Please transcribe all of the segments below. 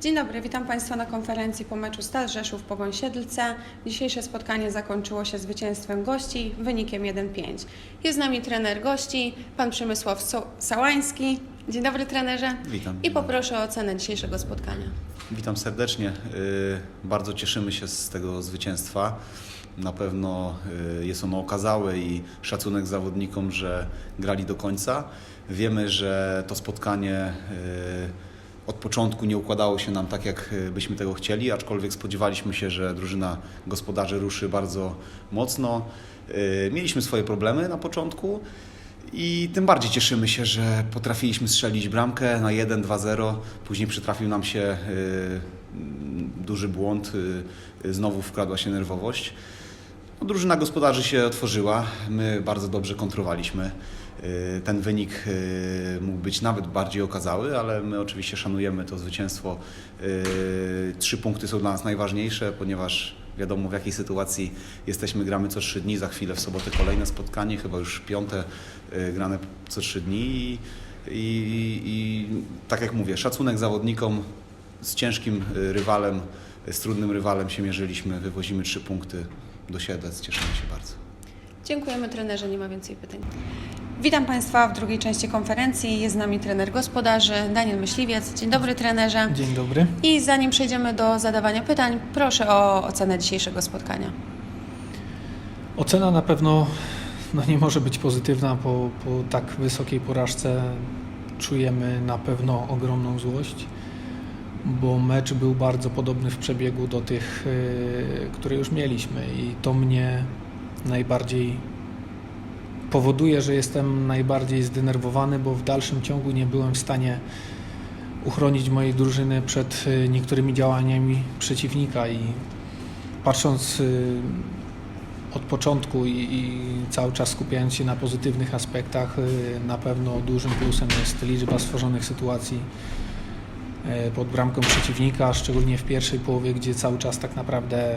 Dzień dobry, witam Państwa na konferencji po meczu Stal Rzeszów Pogoń Siedlce. Dzisiejsze spotkanie zakończyło się zwycięstwem gości wynikiem 1-5. Jest z nami trener gości, pan Przemysław So- Sałański. Dzień dobry trenerze. Witam. I poproszę o ocenę dzisiejszego spotkania. Witam serdecznie. Y, Bardzo cieszymy się z tego zwycięstwa. Na pewno y, jest ono okazałe i szacunek zawodnikom, że grali do końca. Wiemy, że to spotkanie y, od początku nie układało się nam tak, jak y, byśmy tego chcieli, aczkolwiek spodziewaliśmy się, że drużyna gospodarzy ruszy bardzo mocno. Y, Mieliśmy swoje problemy na początku. I tym bardziej cieszymy się, że potrafiliśmy strzelić bramkę na 1-2-0. Później przytrafił nam się y, duży błąd, znowu wkradła się nerwowość. No, drużyna gospodarzy się otworzyła, my bardzo dobrze kontrowaliśmy. Y, Ten wynik y, mógł być nawet bardziej okazały, ale my oczywiście szanujemy to zwycięstwo. Y, Trzy punkty są dla nas najważniejsze, ponieważ wiadomo w jakiej sytuacji jesteśmy, gramy co trzy dni, za chwilę w sobotę kolejne spotkanie, chyba już piąte grane co trzy dni i, i, i tak jak mówię, szacunek zawodnikom z ciężkim rywalem, z trudnym rywalem się mierzyliśmy, wywozimy trzy punkty do Siedlec, cieszymy się bardzo. Dziękujemy trenerze, nie ma więcej pytań. Witam Państwa w drugiej części konferencji. Jest z nami trener gospodarzy Daniel Myśliwiec. Dzień dobry trenerze. Dzień dobry. I zanim przejdziemy do zadawania pytań, proszę o ocenę dzisiejszego spotkania. Ocena na pewno no, nie może być pozytywna. Po, po tak wysokiej porażce czujemy na pewno ogromną złość, bo mecz był bardzo podobny w przebiegu do tych, yy, które już mieliśmy i to mnie najbardziej powoduje, że jestem najbardziej zdenerwowany, bo w dalszym ciągu nie byłem w stanie uchronić mojej drużyny przed y, niektórymi działaniami przeciwnika i patrząc y, od początku i, i cały czas skupiając się na pozytywnych aspektach, y, na pewno dużym plusem jest liczba stworzonych sytuacji pod bramką przeciwnika, szczególnie w pierwszej połowie, gdzie cały czas tak naprawdę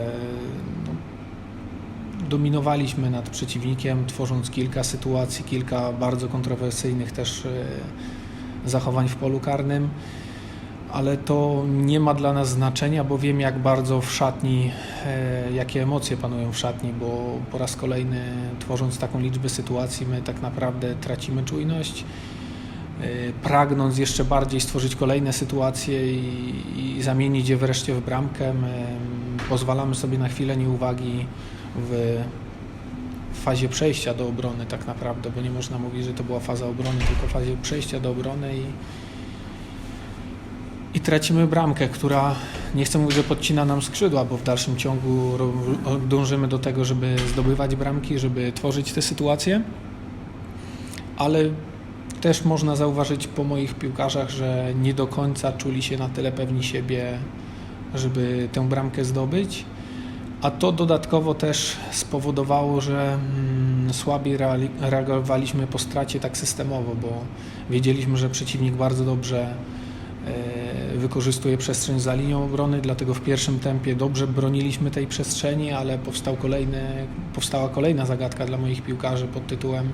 dominowaliśmy nad przeciwnikiem, tworząc kilka sytuacji, kilka bardzo kontrowersyjnych też y, zachowań w polu karnym. Ale to nie ma dla nas znaczenia, bo wiem jak bardzo w szatni, e, jakie emocje panują w szatni, bo po raz kolejny tworząc taką liczbę sytuacji my tak naprawdę tracimy czujność, e, pragnąc jeszcze bardziej stworzyć kolejne sytuacje i, i zamienić je wreszcie w bramkę, my pozwalamy sobie na chwilę nieuwagi w fazie przejścia do obrony tak naprawdę, bo nie można mówić, że to była faza obrony, tylko fazie przejścia do obrony i i tracimy bramkę, która nie chcę mówić, że podcina nam skrzydła, bo w dalszym ciągu dążymy do tego, żeby zdobywać bramki, żeby tworzyć te sytuacje, ale też można zauważyć po moich piłkarzach, że nie do końca czuli się na tyle pewni siebie, żeby tę bramkę zdobyć. A to dodatkowo też spowodowało, że mm, słabiej reagowaliśmy po stracie tak systemowo, bo wiedzieliśmy, że przeciwnik bardzo dobrze e, wykorzystuje przestrzeń za linią obrony, dlatego w pierwszym tempie dobrze broniliśmy tej przestrzeni, ale powstał kolejny, powstała kolejna zagadka dla moich piłkarzy pod tytułem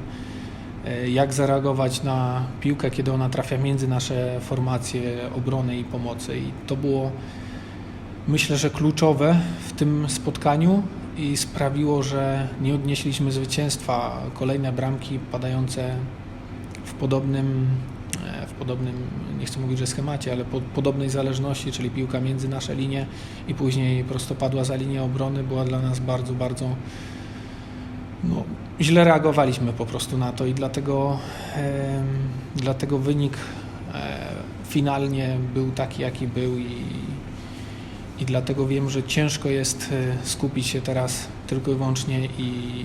e, jak zareagować na piłkę, kiedy ona trafia między nasze formacje obrony i pomocy. I to było myślę, że kluczowe w tym spotkaniu i sprawiło, że nie odnieśliśmy zwycięstwa. Kolejne bramki padające w podobnym, e, w podobnym, nie chcę mówić, że schemacie, ale po podobnej zależności, czyli piłka między nasze linie i później prostopadła za linię obrony była dla nas bardzo, bardzo no, źle reagowaliśmy po prostu na to i dlatego, em, dlatego wynik e, finalnie był taki, jaki był i, i dlatego wiem, że ciężko jest e, skupić się teraz tylko i wyłącznie i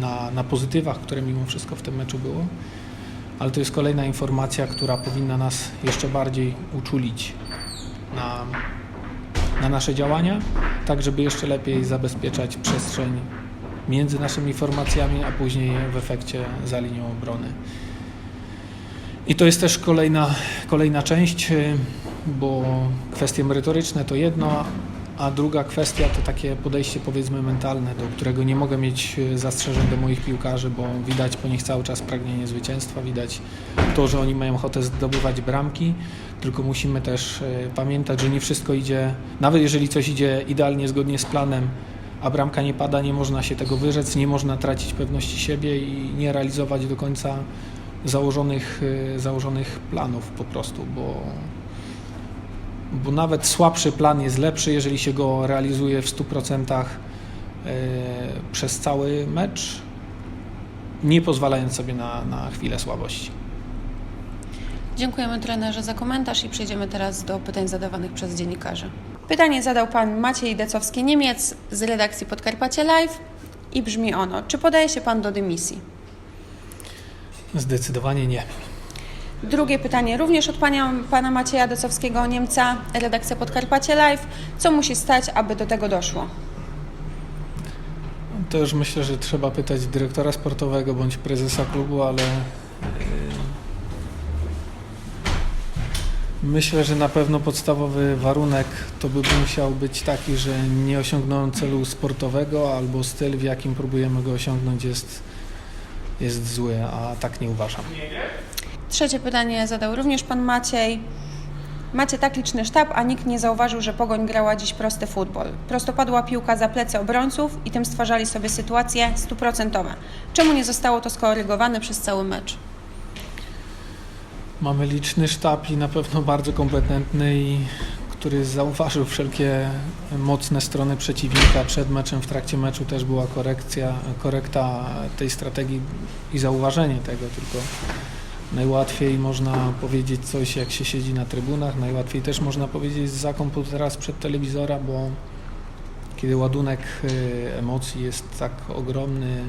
na, na pozytywach, które mimo wszystko w tym meczu było, ale to jest kolejna informacja, która powinna nas jeszcze bardziej uczulić na, na nasze działania, tak żeby jeszcze lepiej zabezpieczać przestrzeń między naszymi formacjami, a później w efekcie za linią obrony. I to jest też kolejna, kolejna część, bo kwestie merytoryczne to jedno, a druga kwestia to takie podejście powiedzmy mentalne, do którego nie mogę mieć y, zastrzeżeń do moich piłkarzy, bo widać po nich cały czas pragnienie zwycięstwa, widać to, że oni mają ochotę zdobywać bramki. tylko musimy też e, pamiętać, że nie wszystko idzie, nawet jeżeli coś idzie idealnie zgodnie z planem, a bramka nie pada, nie można się tego wyrzec, nie można tracić pewności siebie i nie realizować do końca założonych, e, założonych planów po prostu, bo, bo nawet słabszy plan jest lepszy, jeżeli się go realizuje w 100% e, przez cały mecz, nie pozwalając sobie na, na chwilę słabości. Dziękujemy trenerze za komentarz i przejdziemy teraz do pytań zadawanych przez dziennikarzy. Pytanie zadał pan Maciej Decowski-Niemiec z redakcji Podkarpacie Live i brzmi ono: Czy podaje się pan do dymisji? Zdecydowanie nie. Drugie pytanie również od pania, pana Macieja Decowskiego Niemca, redakcja Podkarpacie Live. Co musi stać, aby do tego doszło? To już myślę, że trzeba pytać dyrektora sportowego bądź prezesa klubu, ale yy, myślę, że na pewno podstawowy warunek to by musiał być taki, że nie osiągnąłem celu sportowego albo styl, w jakim próbujemy go osiągnąć jest, jest zły, a tak nie uważam. Trzecie pytanie zadał również pan Maciej. Macie tak liczny sztab, a nikt nie zauważył, że Pogoń grała dziś prosty futbol. Prostopadła piłka za plecy obrońców i tym stwarzali sobie sytuacje stuprocentowe. Czemu nie zostało to skorygowane przez cały mecz? Mamy liczny sztab i na pewno bardzo kompetentny który zauważył wszelkie mocne strony przeciwnika przed meczem, w trakcie meczu też była korekcja, korekta tej strategii i zauważenie tego, tylko najłatwiej można powiedzieć coś jak się siedzi na trybunach, najłatwiej też można powiedzieć za komputera, sprzed telewizora, bo kiedy ładunek y, emocji jest tak ogromny,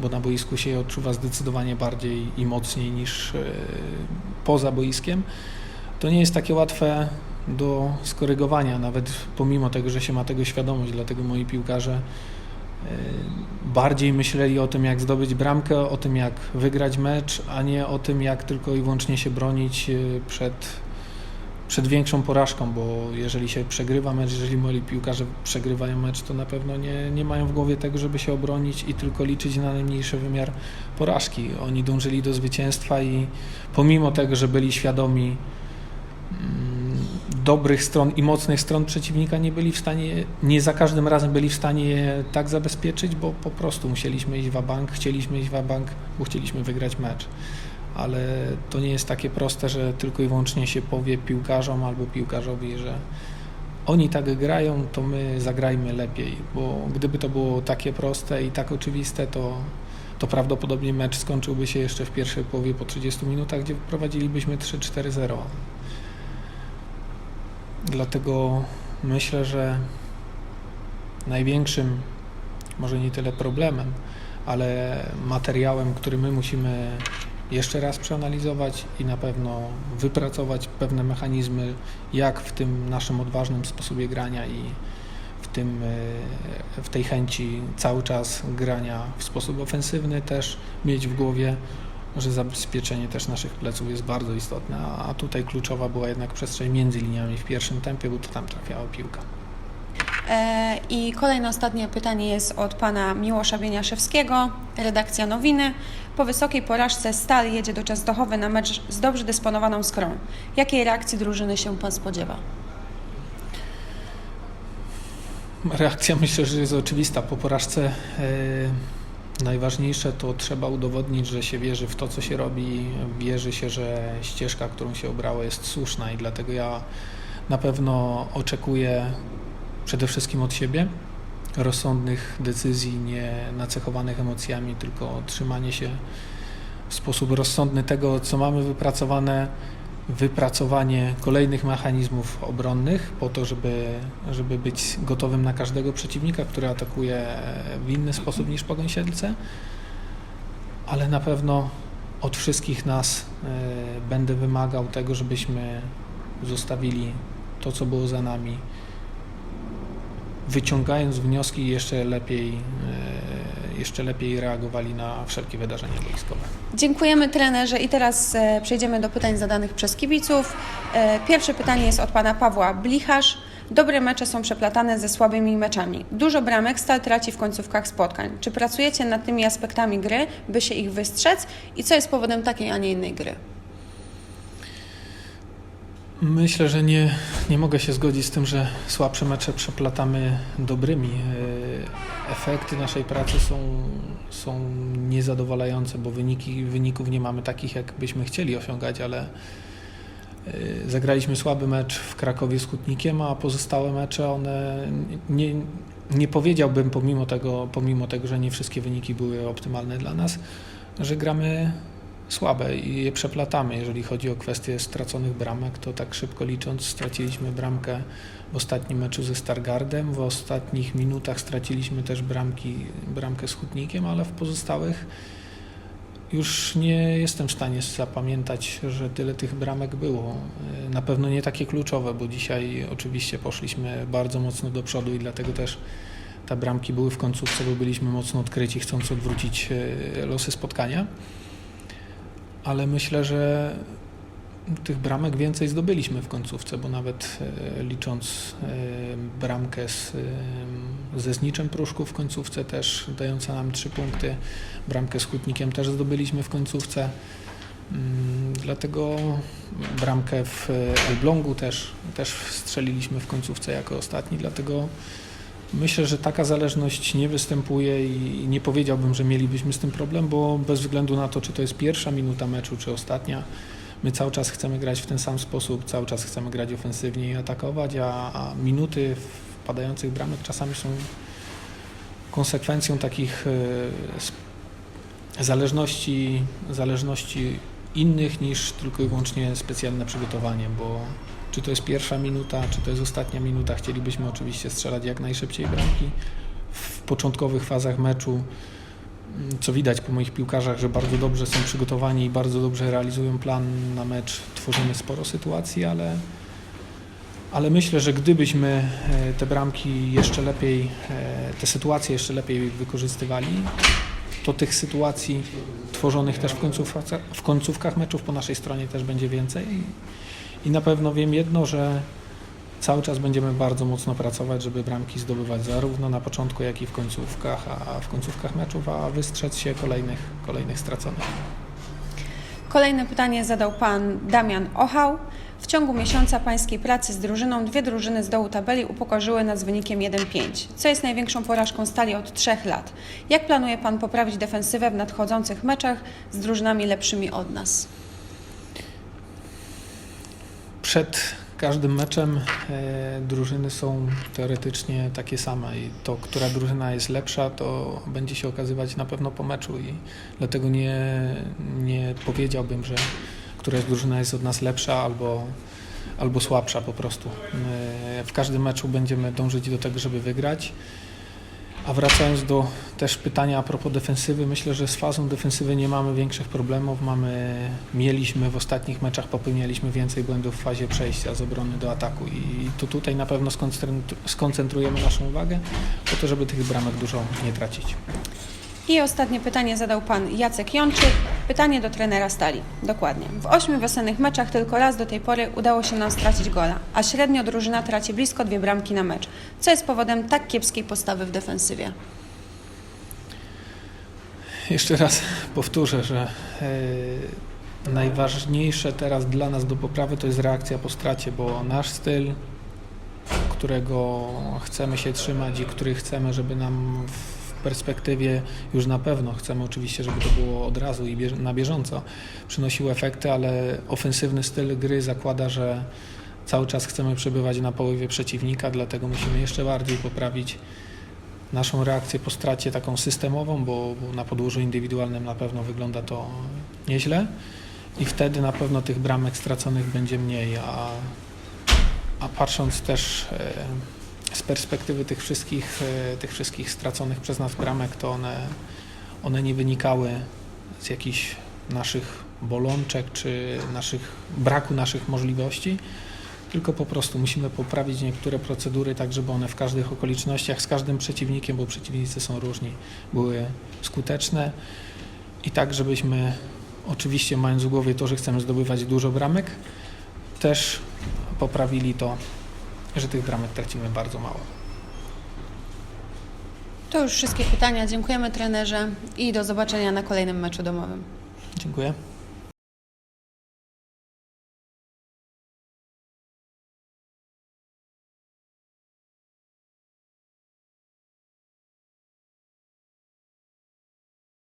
bo na boisku się je odczuwa zdecydowanie bardziej i mocniej niż y, poza boiskiem, to nie jest takie łatwe do skorygowania, nawet pomimo tego, że się ma tego świadomość, dlatego moi piłkarze bardziej myśleli o tym, jak zdobyć bramkę, o tym, jak wygrać mecz, a nie o tym, jak tylko i wyłącznie się bronić y, przed, przed większą porażką, bo jeżeli się przegrywa mecz, jeżeli moi piłkarze przegrywają mecz, to na pewno nie, nie mają w głowie tego, żeby się obronić i tylko liczyć na najmniejszy wymiar porażki. Oni dążyli do zwycięstwa i pomimo tego, że byli świadomi dobrych stron i mocnych stron przeciwnika nie byli w stanie, nie za każdym razem byli w stanie je tak zabezpieczyć, bo po prostu musieliśmy iść w bank, chcieliśmy iść w bank, bo chcieliśmy wygrać mecz. Ale to nie jest takie proste, że tylko i wyłącznie się powie piłkarzom albo piłkarzowi, że oni tak grają, to my zagrajmy lepiej, bo gdyby to było takie proste i tak oczywiste, to, to prawdopodobnie mecz skończyłby się jeszcze w pierwszej połowie po 30 minutach, gdzie prowadzilibyśmy 3-4-0. Dlatego myślę, że największym, może nie tyle problemem, ale materiałem, który my musimy jeszcze raz przeanalizować i na pewno wypracować pewne mechanizmy, jak w tym naszym odważnym sposobie grania i w, tym, e, w tej chęci cały czas grania w sposób ofensywny też mieć w głowie, że zabezpieczenie też naszych pleców jest bardzo istotne, a tutaj kluczowa była jednak przestrzeń między liniami w pierwszym tempie, bo to tam trafiała piłka. E, I kolejne, ostatnie pytanie jest od pana Miłosza Bieniaszewskiego, redakcja Nowiny. Po wysokiej porażce Stal jedzie do Częstochowy na mecz z dobrze dysponowaną Skrą. Jakiej reakcji drużyny się pan spodziewa? Reakcja myślę, że jest oczywista. Po porażce e, najważniejsze to trzeba udowodnić, że się wierzy w to, co się robi, wierzy się, że ścieżka, którą się obrało jest słuszna i dlatego ja na pewno oczekuję przede wszystkim od siebie rozsądnych decyzji, nie nacechowanych emocjami, tylko trzymanie się w sposób rozsądny tego, co mamy wypracowane, wypracowanie kolejnych mechanizmów obronnych po to, żeby, żeby być gotowym na każdego przeciwnika, który atakuje w inny sposób niż Pogoń Siedlce, ale na pewno od wszystkich nas e, będę wymagał tego, żebyśmy zostawili to, co było za nami, wyciągając wnioski jeszcze lepiej, e, jeszcze lepiej reagowali na wszelkie wydarzenia boiskowe. Dziękujemy trenerze i teraz e, przejdziemy do pytań zadanych przez kibiców. E, pierwsze pytanie jest od pana Pawła Blicharz. Dobre mecze są przeplatane ze słabymi meczami. Dużo bramek Stal traci w końcówkach spotkań. Czy pracujecie nad tymi aspektami gry, by się ich wystrzec? I co jest powodem takiej, a nie innej gry? Myślę, że nie, nie mogę się zgodzić z tym, że słabsze mecze przeplatamy dobrymi. E, Efekty naszej pracy są, są niezadowalające, bo wyniki, wyników nie mamy takich, jak byśmy chcieli osiągać, ale e, zagraliśmy słaby mecz w Krakowie z Hutnikiem, a pozostałe mecze one nie, nie powiedziałbym pomimo tego, pomimo tego, że nie wszystkie wyniki były optymalne dla nas, że gramy słabe i je przeplatamy. Jeżeli chodzi o kwestię straconych bramek, to tak szybko licząc straciliśmy bramkę w ostatnim meczu ze Stargardem, w ostatnich minutach straciliśmy też bramki, bramkę z Hutnikiem, ale w pozostałych już nie jestem w stanie zapamiętać, że tyle tych bramek było. Na pewno nie takie kluczowe, bo dzisiaj oczywiście poszliśmy bardzo mocno do przodu i dlatego też te bramki były w końcówce, bo byliśmy mocno odkryci, chcąc odwrócić e, losy spotkania ale myślę, że tych bramek więcej zdobyliśmy w końcówce, bo nawet e, licząc e, bramkę z, e, ze Zniczem Pruszków w końcówce też dająca nam trzy punkty, bramkę z Hutnikiem też zdobyliśmy w końcówce. Mm, Dlatego bramkę w Elblągu też, też strzeliliśmy w końcówce jako ostatni, dlatego Myślę, że taka zależność nie występuje i nie powiedziałbym, że mielibyśmy z tym problem, bo bez względu na to, czy to jest pierwsza minuta meczu, czy ostatnia, my cały czas chcemy grać w ten sam sposób, cały czas chcemy grać ofensywnie i atakować, a, a minuty wpadających bramek czasami są konsekwencją takich e, zależności, zależności innych niż tylko i wyłącznie specjalne przygotowanie, bo czy to jest pierwsza minuta, czy to jest ostatnia minuta. Chcielibyśmy oczywiście strzelać jak najszybciej bramki. W początkowych fazach meczu, mm, co widać po moich piłkarzach, że bardzo dobrze są przygotowani i bardzo dobrze realizują plan na mecz. Tworzymy sporo sytuacji, ale, ale myślę, że gdybyśmy e, te bramki jeszcze lepiej, e, te sytuacje jeszcze lepiej wykorzystywali, to tych sytuacji tworzonych też w końcówkach, w końcówkach meczów po naszej stronie też będzie więcej. I na pewno wiem jedno, że cały czas będziemy bardzo mocno pracować, żeby bramki zdobywać zarówno na początku, jak i w końcówkach, a w końcówkach meczów, a wystrzec się kolejnych, kolejnych straconych. Kolejne pytanie zadał pan Damian Ochał. W ciągu miesiąca pańskiej pracy z drużyną dwie drużyny z dołu tabeli upokorzyły nas wynikiem 1-5, co jest największą porażką stali od trzech lat. Jak planuje pan poprawić defensywę w nadchodzących meczach z drużynami lepszymi od nas? Przed każdym meczem e, drużyny są teoretycznie takie same i to, która drużyna jest lepsza, to będzie się okazywać na pewno po meczu i dlatego nie, nie powiedziałbym, że któraś drużyna jest od nas lepsza albo, albo słabsza po prostu. E, w każdym meczu będziemy dążyć do tego, żeby wygrać. A wracając do też pytania a propos defensywy, myślę, że z fazą defensywy nie mamy większych problemów. Mamy, mieliśmy w ostatnich meczach popełnialiśmy więcej błędów w fazie przejścia z obrony do ataku i to tutaj na pewno skoncentru- skoncentrujemy naszą uwagę po to, żeby tych bramek dużo nie tracić. I ostatnie pytanie zadał pan Jacek Jączyk. Pytanie do trenera Stali. Dokładnie. W ośmiu wiosennych meczach tylko raz do tej pory udało się nam stracić gola, a średnio drużyna traci blisko dwie bramki na mecz. Co jest powodem tak kiepskiej postawy w defensywie? Jeszcze raz powtórzę, że e, najważniejsze teraz dla nas do poprawy to jest reakcja po stracie, bo nasz styl, którego chcemy się trzymać i który chcemy, żeby nam w perspektywie już na pewno. Chcemy oczywiście, żeby to było od razu i na bieżąco. Przynosił efekty, ale ofensywny styl gry zakłada, że cały czas chcemy przebywać na połowie przeciwnika, dlatego musimy jeszcze bardziej poprawić naszą reakcję po stracie taką systemową, bo, bo na podłożu indywidualnym na pewno wygląda to nieźle. I wtedy na pewno tych bramek straconych będzie mniej, a, a patrząc też e, z perspektywy tych wszystkich, e, tych wszystkich straconych przez nas bramek, to one, one nie wynikały z jakichś naszych bolączek czy naszych, braku naszych możliwości, tylko po prostu musimy poprawić niektóre procedury, tak żeby one w każdych okolicznościach, z każdym przeciwnikiem, bo przeciwnicy są różni, były skuteczne. I tak, żebyśmy oczywiście mając w głowie to, że chcemy zdobywać dużo bramek, też poprawili to, że tych bramek tracimy bardzo mało. To już wszystkie pytania. Dziękujemy trenerze i do zobaczenia na kolejnym meczu domowym. Dziękuję.